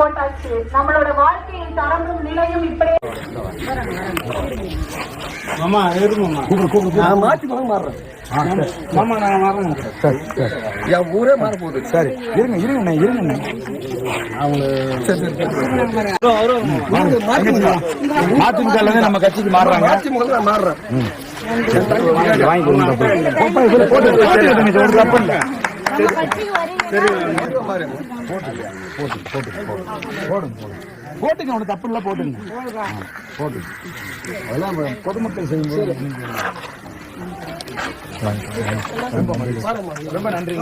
போட்டாச்சு நம்மளோட வாழ்க்கையின் தரமும் நிலையும் இப்படியே மாமா நான் மாறுறேன் நான் சரி சரி என் ஊரே மாற போகுது சரி இருங்க அவங்க நம்ம கட்சிக்கு மாறுறாங்க மாற்றி மகன் நான் மாறுறேன் வாங்கி கொடுங்க போட்டு போட்டுங்க ஒன்று தப்பு இல்லை போட்டுங்க போட்டுங்க அதெல்லாம் பொதுமக்கள் செய்யும்போது ரொம்ப ரொம்ப நன்றி.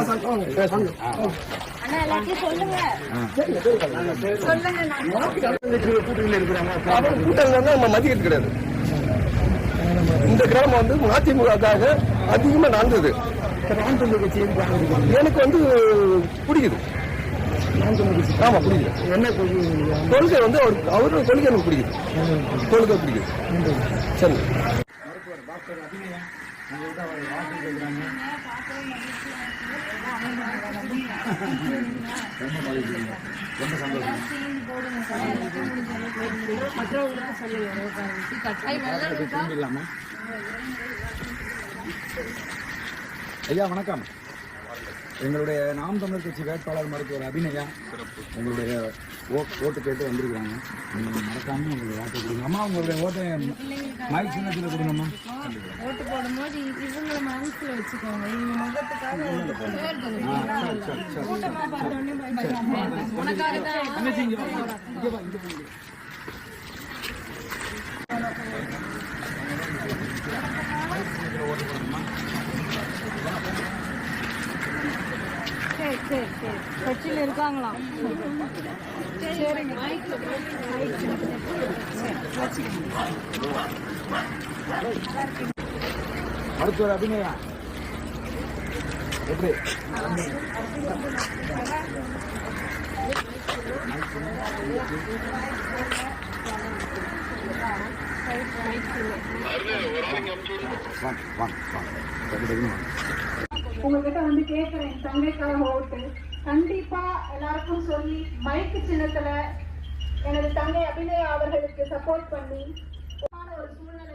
மதிக்கிறது கிடையாது இந்த கிராமம் வந்து அதிமுகக்காக அதிகமா நடந்தது எனக்கு வந்து பிடிக்குது ஆமா பிடிக்குது என்ன கொள்கை வந்து அவர் அவரோட கொள்கை எனக்கு பிடிக்குது கொள்கை பிடிக்குது சரி. திரும்பிடலாமா ஐயா வணக்கம். எங்களுடைய நாம் தமிழர் கட்சி வேட்பாளர் மருத்துவர் அபிநயா உங்களுடைய ஓட்டு கேட்டு வந்திருக்காங்க நீங்க மறக்காம உங்களுடைய ஓட்டை கொடுங்க. அம்மா உங்களுடைய ஓட்டை மைக் சின்னத்தில் கொடுங்கம்மா. ஓட்டு போடும்போது இவங்களை மனசுல வச்சுக்கோங்க. இவங்க முகத்துக்காக ஓட்டு போடுங்க ஆ, சரி, சரி, சரி. கூட்டமா பார்த்தோன்னே பயப்படாம. உனக்காக தான் சரி சரி சரி. கட்சியில் இருக்காங்களாம் சரிங்க. மருத்துவர் அபிநயா. எப்படி? வாங்க வாங்க வாங்க. உங்ககிட்ட வந்து கேட்குறேன் தங்கைக்காக ஓட்டு. கண்டிப்பா எல்லாருக்கும் சொல்லி மைக்கு சின்னத்துல எனது தங்கை அபிநய அவர்களுக்கு சப்போர்ட் பண்ணி ஒரு சூழ்நிலை